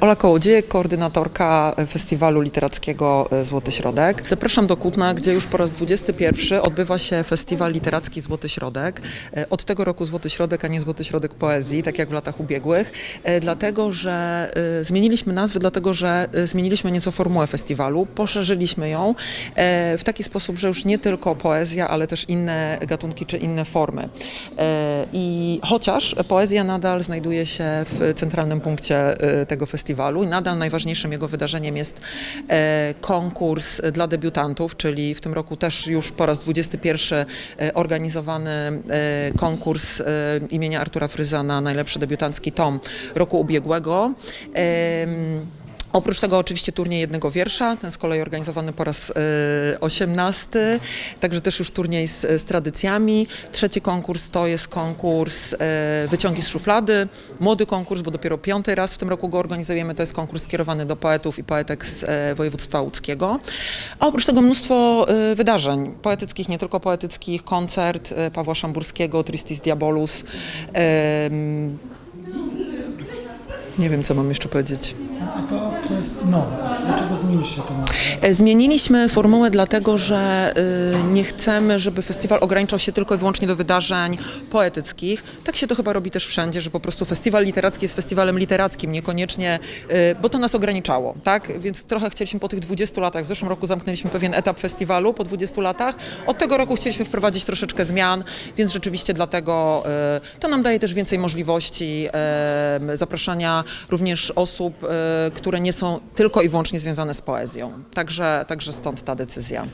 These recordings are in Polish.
Ola Kołodziejek, koordynatorka Festiwalu Literackiego Złoty Środek. Zapraszam do Kutna, gdzie już po raz 21 odbywa się Festiwal Literacki Złoty Środek. E, Od tego roku Złoty Środek, a nie Złoty Środek Poezji, tak jak w latach ubiegłych, e, dlatego że e, zmieniliśmy nazwę, dlatego że e, zmieniliśmy nieco formułę festiwalu, poszerzyliśmy ją e, w taki sposób, że już nie tylko poezja, ale też inne gatunki czy inne formy. E, I chociaż poezja nadal znajduje się w centralnym punkcie e, tego festiwalu i nadal najważniejszym jego wydarzeniem jest e, konkurs dla debiutantów, czyli w tym roku też już po raz 21 e, organizowany e, konkurs imienia Artura Fryza na najlepszy debiutancki tom roku ubiegłego. Oprócz tego oczywiście turniej jednego wiersza, ten z kolei organizowany po raz e, 18, także też już turniej z, z tradycjami. Trzeci konkurs to jest konkurs e, Wyciągi z szuflady, młody konkurs, bo dopiero piąty raz w tym roku go organizujemy, to jest konkurs skierowany do poetów i poetek z e, województwa łódzkiego. A oprócz tego mnóstwo wydarzeń poetyckich, nie tylko poetyckich, koncert Pawła Szamburskiego, Tristis Diabolus. nie wiem, co mam jeszcze powiedzieć. A to, jest nowe, dlaczego zmieniliście to nazwę? E, Zmieniliśmy formułę dlatego, że y, nie chcemy, żeby festiwal ograniczał się tylko i wyłącznie do wydarzeń poetyckich. Tak się to chyba robi też wszędzie, że po prostu festiwal literacki jest festiwalem literackim, niekoniecznie, y, bo to nas ograniczało, tak? Więc trochę chcieliśmy po tych 20 latach, w zeszłym roku zamknęliśmy pewien etap festiwalu po 20 latach. Od tego roku chcieliśmy wprowadzić troszeczkę zmian, więc rzeczywiście dlatego y, to nam daje też więcej możliwości zapraszania również osób, które nie są tylko i wyłącznie związane z poezją. Także, także stąd ta decyzja.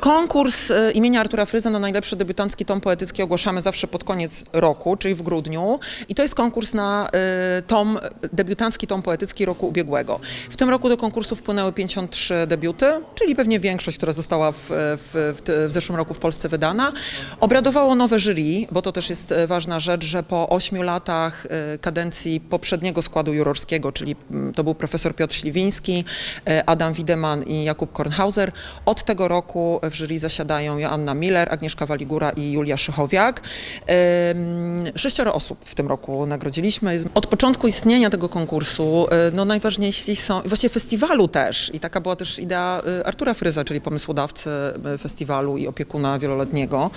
Konkurs e, imienia Artura Fryza na najlepszy debiutancki tom poetycki ogłaszamy zawsze pod koniec roku, czyli w grudniu. I to jest konkurs na e, tom, debiutancki tom poetycki roku ubiegłego. W tym roku do konkursu wpłynęły 53 debiuty, czyli pewnie większość, która została w, w, w, w zeszłym roku w Polsce wydana. Obradowało nowe jury, bo to też jest ważna rzecz, że po ośmiu latach kadencji poprzedniego składu jurorskiego, czyli mm, to był profesor Piotr Śliwiński, e, Adam Wideman i Jakub Kornhauser, od tego roku w jury zasiadają Joanna Miller, Agnieszka Waligura i Julia Szychowiak. Sześcioro osób w tym roku nagrodziliśmy. Od początku istnienia tego konkursu e, no najważniejsi są, właściwie festiwalu też, i taka była też idea e, Artura Fryza, czyli pomysłodawcy festiwalu i opiekuna wieloletniego,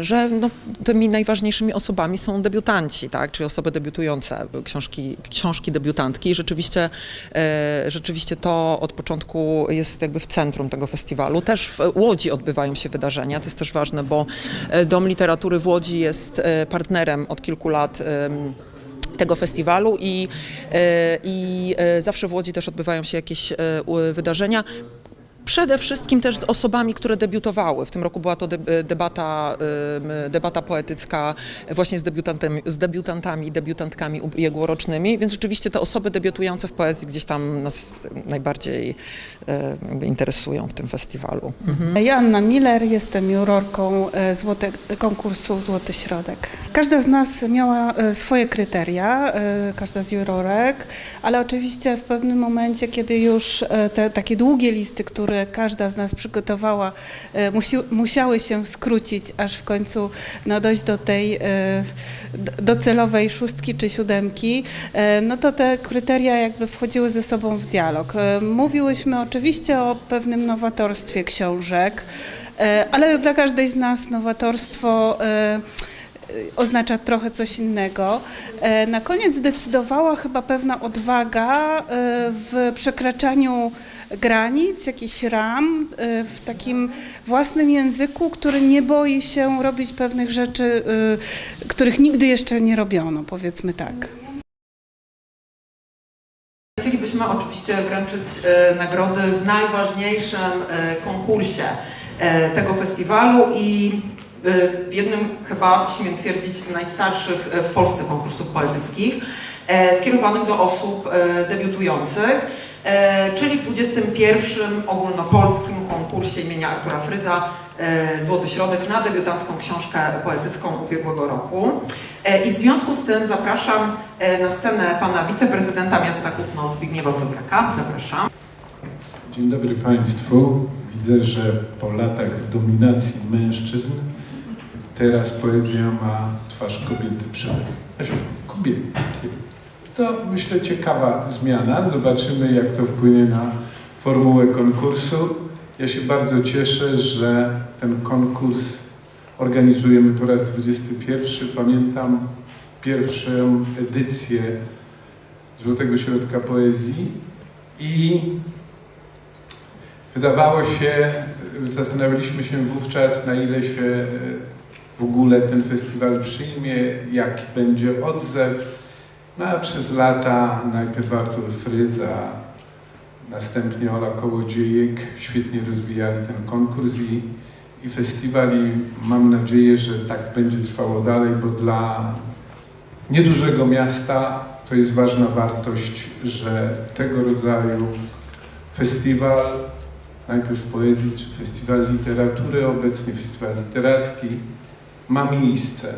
że no, tymi najważniejszymi osobami są debiutanci, tak, czyli osoby debiutujące, książki, książki debiutantki i rzeczywiście, e, rzeczywiście to od początku jest jakby w centrum tego festiwalu. Też w Łodzi odbywają się wydarzenia, to jest też ważne, bo e, Dom Literatury w Łodzi jest e, partnerem od kilku lat tego festiwalu i, i zawsze w Łodzi też odbywają się jakieś wydarzenia. Przede wszystkim też z osobami, które debiutowały. W tym roku była to de- debata, em, debata poetycka właśnie z debiutantami, z debiutantami i debiutantkami ubiegłorocznymi, więc rzeczywiście te osoby debiutujące w poezji gdzieś tam nas najbardziej e, interesują w tym festiwalu. Mhm. Joanna Miller, jestem jurorką e, złote, konkursu Złoty Środek. Każda z nas miała e, swoje kryteria, e, każda z jurorek, ale oczywiście w pewnym momencie, kiedy już e, te takie długie listy, które każda z nas przygotowała, musi, musiały się skrócić, aż w końcu no, dojść do tej docelowej szóstki czy siódemki, no to te kryteria jakby wchodziły ze sobą w dialog. Mówiłyśmy oczywiście o pewnym nowatorstwie książek, ale dla każdej z nas nowatorstwo oznacza trochę coś innego. E, Na koniec decydowała chyba pewna odwaga e, w przekraczaniu granic, jakichś ram, e, w takim własnym języku, który nie boi się robić pewnych rzeczy, e, których nigdy jeszcze nie robiono, powiedzmy tak. Chcielibyśmy oczywiście wręczyć nagrody w najważniejszym konkursie tego festiwalu i w jednym chyba, śmiem twierdzić, najstarszych e, w Polsce konkursów poetyckich, e, skierowanych do osób e, debiutujących, e, czyli w 21. ogólnopolskim konkursie imienia Artura Fryza Złoty Środek na debiutancką książkę poetycką ubiegłego roku. I w związku z tym zapraszam na scenę pana wiceprezydenta miasta Kutno Zbigniewa Wdowraka. Zapraszam. Dzień dobry Państwu. Widzę, że po latach dominacji mężczyzn teraz poezja ma twarz kobiety. Znaczy, Kobiety. To myślę ciekawa zmiana. Zobaczymy, jak to wpłynie na formułę konkursu. Ja się bardzo cieszę, że ten konkurs organizujemy po raz 21. Pamiętam pierwszą edycję Złotego Środka Poezji i wydawało się, zastanawialiśmy się wówczas, na ile się w ogóle ten festiwal przyjmie, jaki będzie odzew. No a przez lata najpierw Artur Fryza, następnie Ola Kołodziejek świetnie rozwijali ten konkurs i, i festiwal i mam nadzieję, że tak będzie trwało dalej, bo dla niedużego miasta to jest ważna wartość, że tego rodzaju festiwal, najpierw poezji, czy festiwal literatury, obecnie festiwal literacki, ma miejsce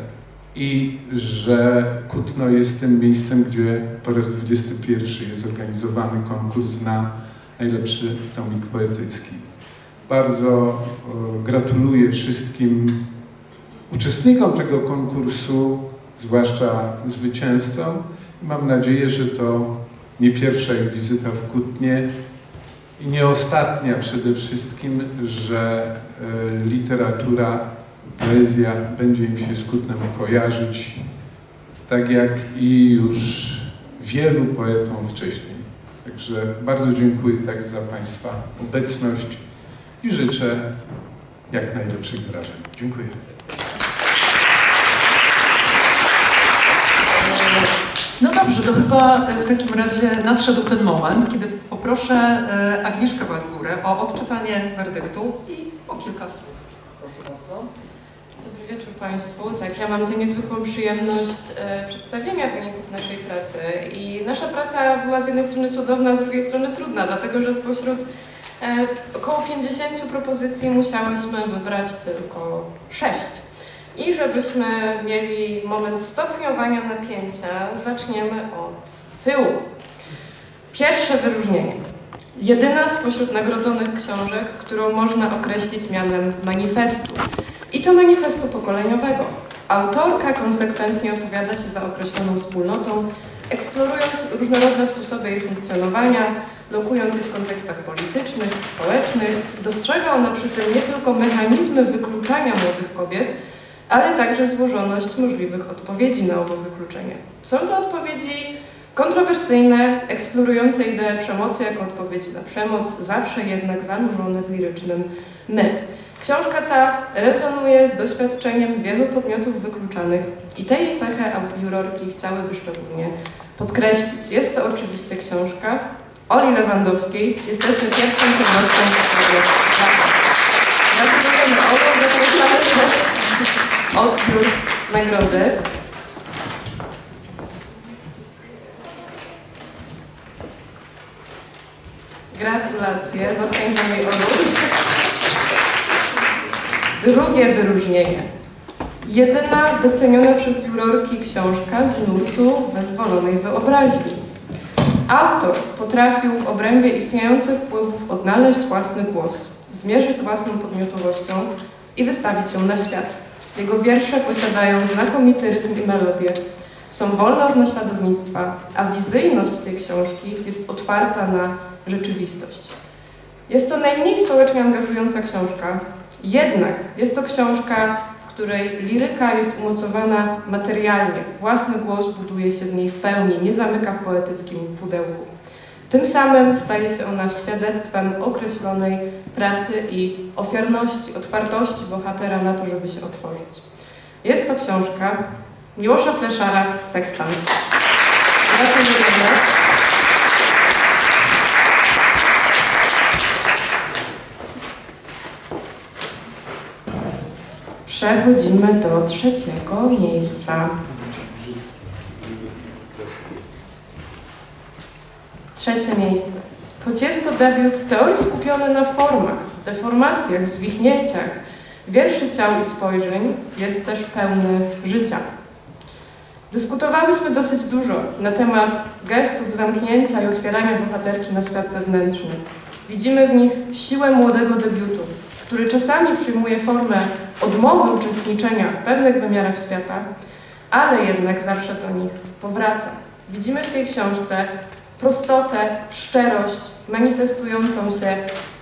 i że Kutno jest tym miejscem, gdzie po raz 21 jest zorganizowany konkurs na najlepszy tomik poetycki. Bardzo e, gratuluję wszystkim uczestnikom tego konkursu, zwłaszcza zwycięzcom. Mam nadzieję, że to nie pierwsza ich wizyta w Kutnie i nie ostatnia przede wszystkim, że e, literatura, poezja będzie im się z Kutnem kojarzyć, tak jak i już wielu poetom wcześniej. Także bardzo dziękuję tak za Państwa obecność i życzę jak najlepszych wrażeń. Dziękuję. No dobrze, to chyba w takim razie nadszedł ten moment, kiedy poproszę e, Agnieszkę Waligurę o odczytanie werdyktu i o kilka słów. Proszę bardzo. Dobry wieczór Państwu. Tak, ja mam tę niezwykłą przyjemność e, przedstawienia wyników naszej pracy. I nasza praca była z jednej strony cudowna, a z drugiej strony trudna, dlatego że spośród e, około 50 propozycji musiałyśmy wybrać tylko 6. I żebyśmy mieli moment stopniowania napięcia, zaczniemy od tyłu. Pierwsze wyróżnienie. Jedyna spośród nagrodzonych książek, którą można określić mianem manifestu. I to manifestu pokoleniowego. Autorka konsekwentnie opowiada się za określoną wspólnotą, eksplorując różnorodne sposoby jej funkcjonowania, lokując je w kontekstach politycznych, społecznych. Dostrzega ona przy tym nie tylko mechanizmy wykluczania młodych kobiet, ale także złożoność możliwych odpowiedzi na owo wykluczenie. Są to odpowiedzi kontrowersyjne, eksplorujące ideę przemocy jako odpowiedzi na przemoc, zawsze jednak zanurzone w lirycznym my. Książka ta rezonuje z doświadczeniem wielu podmiotów wykluczanych i te jej cechy jurorki chciałyby szczególnie podkreślić. Jest to oczywiście książka Oli Lewandowskiej. Jesteśmy pierwszą ciemnością, której Gratulujemy Olu, zapraszamy się odbiór nagrody. Gratulacje, zostań z nami. Drugie wyróżnienie. Jedyna doceniona przez jurorki książka z nurtu wyzwolonej wyobraźni. Autor potrafił w obrębie istniejących wpływów odnaleźć własny głos, zmierzyć z własną podmiotowością i wystawić ją na świat. Jego wiersze posiadają znakomity rytm i melodię, są wolne od naśladownictwa, a wizyjność tej książki jest otwarta na rzeczywistość. Jest to najmniej społecznie angażująca książka, jednak jest to książka, w której liryka jest umocowana materialnie. Własny głos buduje się w niej w pełni, nie zamyka w poetyckim pudełku. Tym samym staje się ona świadectwem określonej pracy i ofiarności, otwartości bohatera na to, żeby się otworzyć. Jest to książka Miłosza Fleszara Sextans. Gratulujemy. Przechodzimy do trzeciego miejsca. Trzecie miejsce. Choć jest to debiut w teorii skupiony na formach, deformacjach, zwichnięciach, wierszy ciał i spojrzeń, jest też pełny życia. Dyskutowałyśmy dosyć dużo na temat gestów zamknięcia i otwierania bohaterki na świat zewnętrzny. Widzimy w nich siłę młodego debiutu, który czasami przyjmuje formę odmowy uczestniczenia w pewnych wymiarach świata, ale jednak zawsze do nich powraca. Widzimy w tej książce prostotę, szczerość manifestującą się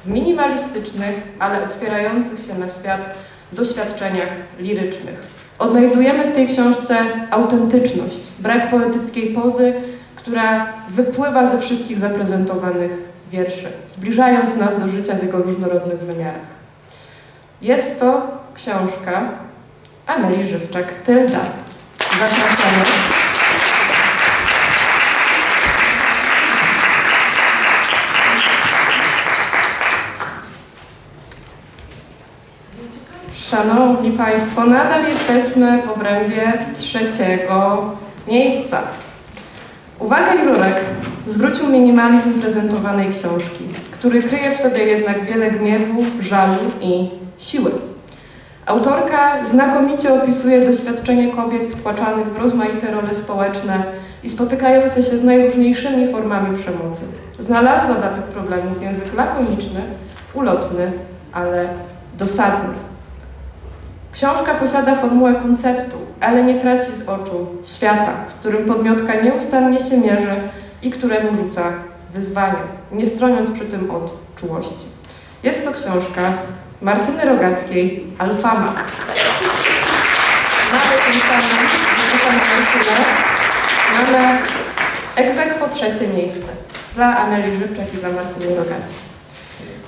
w minimalistycznych, ale otwierających się na świat doświadczeniach lirycznych. Odnajdujemy w tej książce autentyczność, brak poetyckiej pozy, która wypływa ze wszystkich zaprezentowanych wierszy, zbliżając nas do życia w jego różnorodnych wymiarach. Jest to książka Ameli Żywczak-Tylda. Zapraszamy. Szanowni Państwo, nadal jesteśmy w obrębie trzeciego miejsca. Uwaga jurorek zwrócił minimalizm prezentowanej książki, który kryje w sobie jednak wiele gniewu, żalu i siły. Autorka znakomicie opisuje doświadczenie kobiet wtłaczanych w rozmaite role społeczne i spotykające się z najróżniejszymi formami przemocy. Znalazła dla tych problemów język lakoniczny, ulotny, ale dosadny. Książka posiada formułę konceptu, ale nie traci z oczu świata, z którym podmiotka nieustannie się mierzy i któremu rzuca wyzwania, nie stroniąc przy tym od czułości. Jest to książka Martyny Rogackiej Alfama. Mamy tym samym, zapraszam Martynę, mamy egzekwo trzecie miejsce dla Ameli Żywczak i dla Martyny Rogackiej.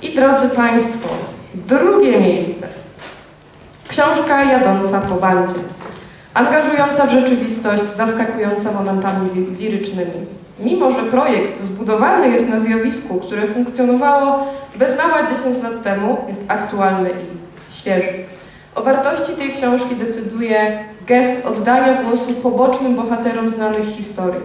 I drodzy Państwo, drugie miejsce Książka jadąca po bandzie. Angażująca w rzeczywistość, zaskakująca momentami li- lirycznymi. Mimo, że projekt zbudowany jest na zjawisku, które funkcjonowało bez mała 10 lat temu, jest aktualny i świeży. O wartości tej książki decyduje gest oddania głosu pobocznym bohaterom znanych historii,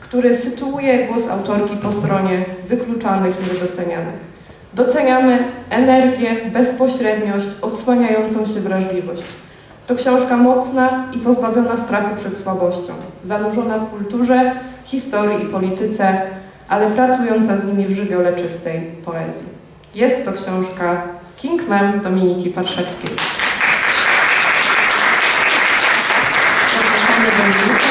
który sytuuje głos autorki po stronie wykluczanych i niedocenianych. Doceniamy energię, bezpośredniość, odsłaniającą się wrażliwość. To książka mocna i pozbawiona strachu przed słabością, zanurzona w kulturze, historii i polityce, ale pracująca z nimi w żywiole czystej poezji. Jest to książka King Mem Dominiki Parszewskiej. Zapraszamy Dominikę.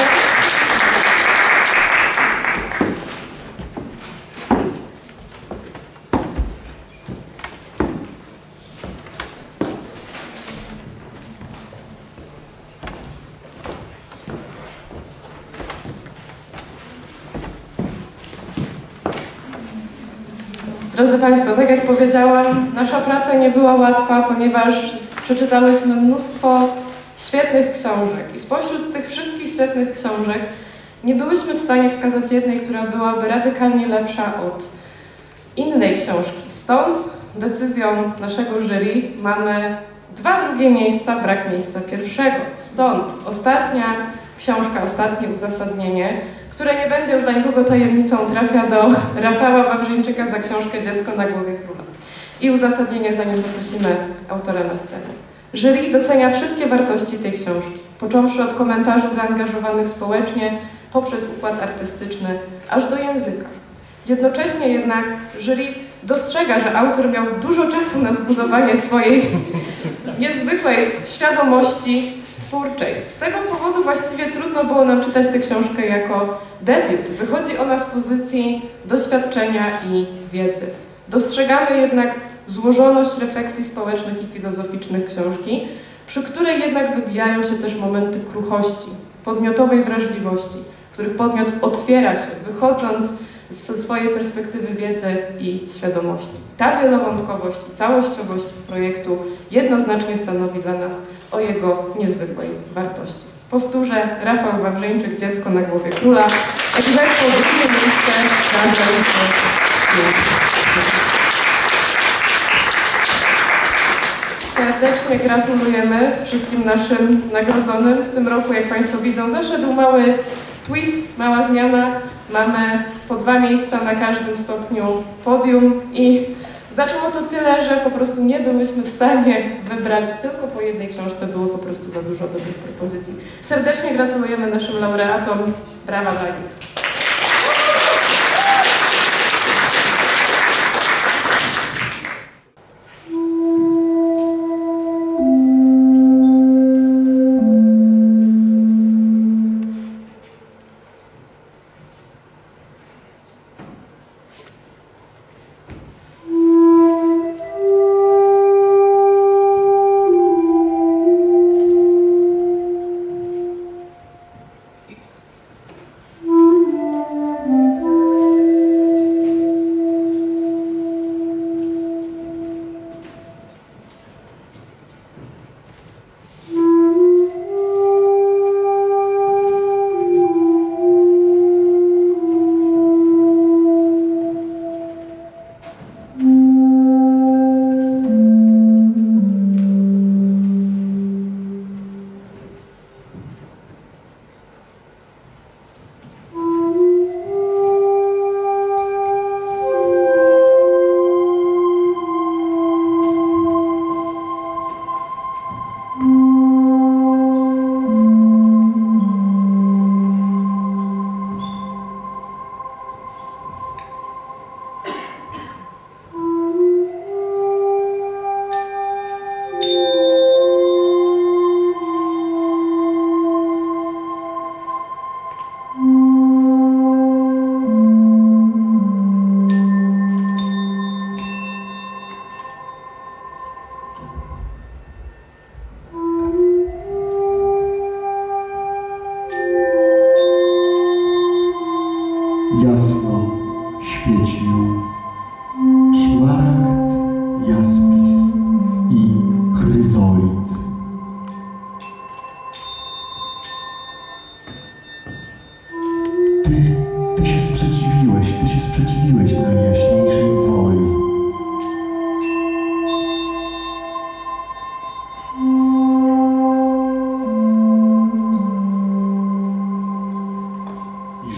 Drodzy Państwo, tak jak powiedziałam, nasza praca nie była łatwa, ponieważ przeczytałyśmy mnóstwo świetnych książek i spośród tych wszystkich świetnych książek nie byłyśmy w stanie wskazać jednej, która byłaby radykalnie lepsza od innej książki. Stąd decyzją naszego jury mamy dwa drugie miejsca, brak miejsca pierwszego. Stąd ostatnia książka, ostatnie uzasadnienie, które nie będzie już dla nikogo tajemnicą, trafia do Rafała Wawrzyńczyka za książkę Dziecko na głowie króla. I uzasadnienie, zanim zaprosimy autora na scenę. Jury docenia wszystkie wartości tej książki, począwszy od komentarzy zaangażowanych społecznie, poprzez układ artystyczny, aż do języka. Jednocześnie jednak jury dostrzega, że autor miał dużo czasu na zbudowanie swojej niezwykłej świadomości twórczej. Z tego powodu właściwie trudno było nam czytać tę książkę jako debiut. Wychodzi ona z pozycji doświadczenia i wiedzy. Dostrzegamy jednak złożoność refleksji społecznych i filozoficznych książki, przy której jednak wybijają się też momenty kruchości, podmiotowej wrażliwości, w których podmiot otwiera się, wychodząc ze swojej perspektywy wiedzy i świadomości. Ta wielowątkowość i całościowość projektu jednoznacznie stanowi dla nas o jego niezwykłej wartości. Powtórzę, Rafał Wawrzyńczyk, Dziecko na głowie króla, egzekwo drugie miejsce na zajęciu. Serdecznie gratulujemy wszystkim naszym nagrodzonym. W tym roku, jak Państwo widzą, zaszedł mały twist, mała zmiana. Mamy po dwa miejsca na każdym stopniu podium i Zaczęło to tyle, że po prostu nie byłyśmy w stanie wybrać, tylko po jednej książce było po prostu za dużo dobrych propozycji. Serdecznie gratulujemy naszym laureatom. Brawa dla nich.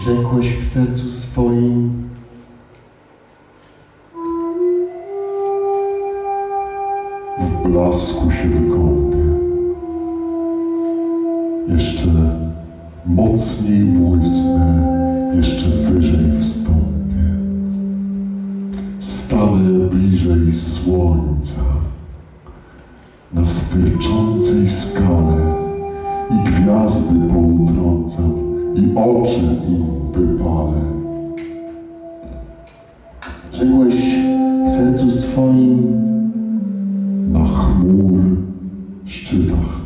Rzekłeś w sercu swoim, w blasku się wykąpię. Jeszcze mocniej błysnę, jeszcze wyżej wstąpię. Stanę bliżej słońca, na sterczącej skale i gwiazdy poutrącam i oczy im wypalę. rzekłeś w sercu swoim, Na chmur szczytach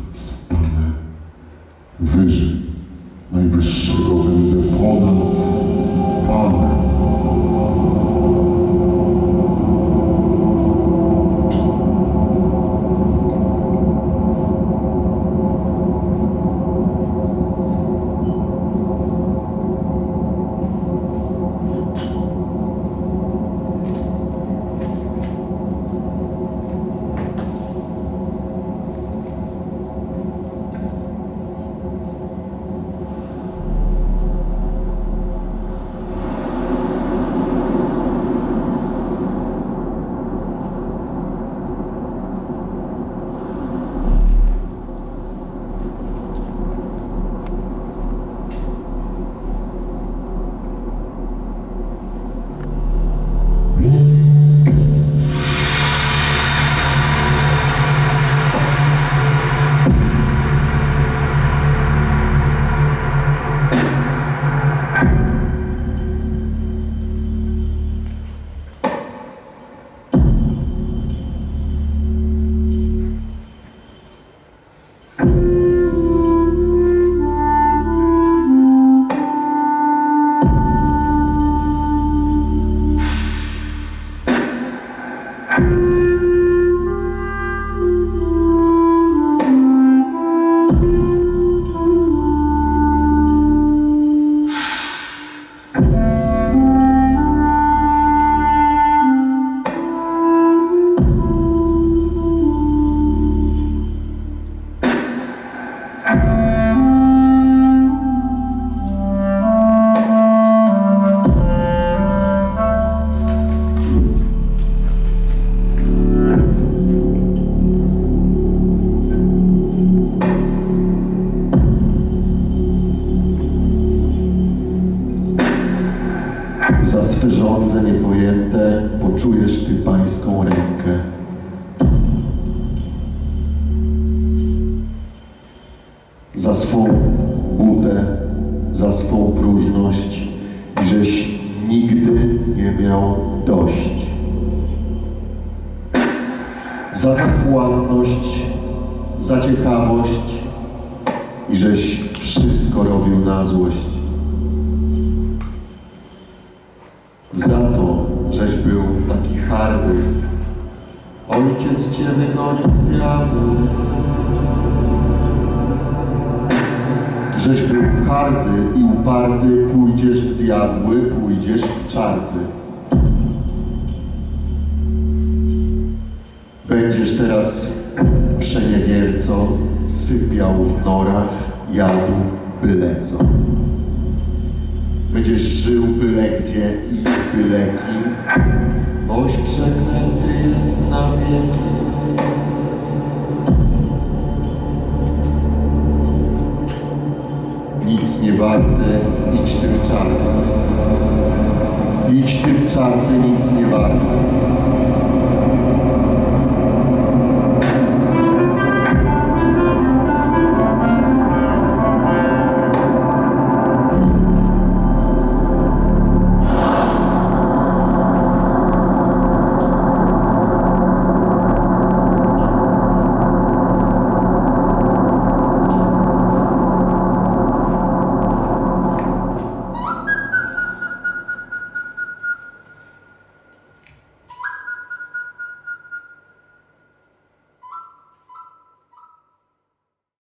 niepojęte hardy. Ojciec cię wygonił diabły. Żeś był hardy i uparty, pójdziesz w diabły, pójdziesz w czarty. Będziesz teraz przeniewiercą, sypiał w norach, jadł byle co. Będziesz żył byle gdzie i z byle kim, boś przeklęty jest na wieki. Nic nie warte, idź ty w czarty. Idź ty w nic nie warte.